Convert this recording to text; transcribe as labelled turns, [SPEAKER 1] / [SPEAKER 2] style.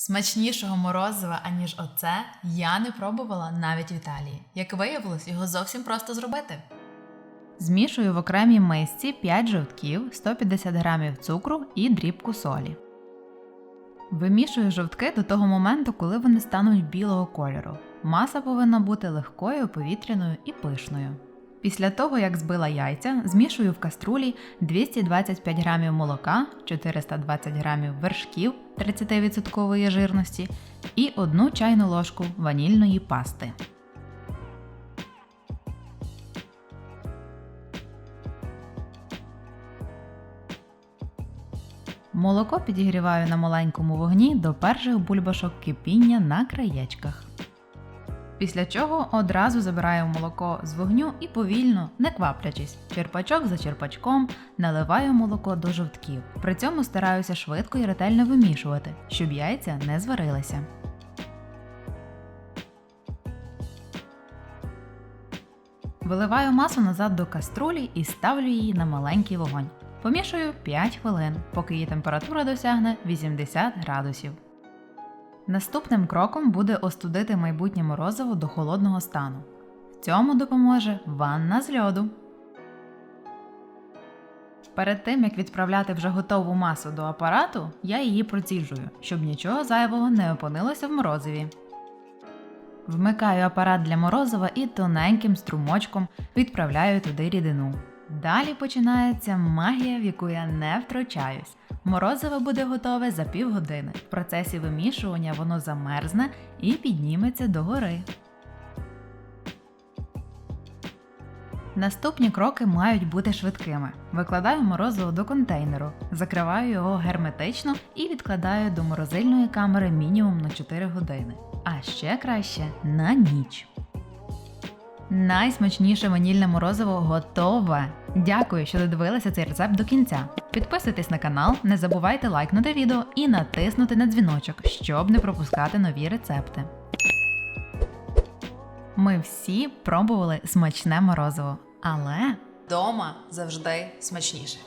[SPEAKER 1] Смачнішого морозива, аніж оце, я не пробувала навіть в Італії. Як виявилось, його зовсім просто зробити. Змішую в окремій мисці 5 жовтків, 150 г цукру і дрібку солі. Вимішую жовтки до того моменту, коли вони стануть білого кольору. Маса повинна бути легкою, повітряною і пишною. Після того, як збила яйця, змішую в каструлі 225 г молока, 420 г вершків 30% жирності і 1 чайну ложку ванільної пасти. Молоко підігріваю на маленькому вогні до перших бульбашок кипіння на краєчках. Після чого одразу забираю молоко з вогню і повільно, не кваплячись, черпачок за черпачком наливаю молоко до жовтків. При цьому стараюся швидко і ретельно вимішувати, щоб яйця не зварилися. Виливаю масу назад до каструлі і ставлю її на маленький вогонь. Помішую 5 хвилин, поки її температура досягне 80 градусів. Наступним кроком буде остудити майбутнє морозиво до холодного стану. В цьому допоможе ванна з льоду. Перед тим як відправляти вже готову масу до апарату, я її проціжую, щоб нічого зайвого не опинилося в морозиві. Вмикаю апарат для морозива і тоненьким струмочком відправляю туди рідину. Далі починається магія, в яку я не втручаюсь. Морозиво буде готове за півгодини. В процесі вимішування воно замерзне і підніметься догори. Наступні кроки мають бути швидкими. Викладаю морозиво до контейнеру, закриваю його герметично і відкладаю до морозильної камери мінімум на 4 години. А ще краще на ніч. Найсмачніше ванільне морозиво готове. Дякую, що додивилися цей рецепт до кінця. Підписуйтесь на канал, не забувайте лайкнути відео і натиснути на дзвіночок, щоб не пропускати нові рецепти. Ми всі пробували смачне морозиво, але
[SPEAKER 2] Дома завжди смачніше.